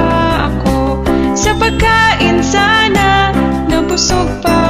ako. Sa pagkain sana na nabusog pa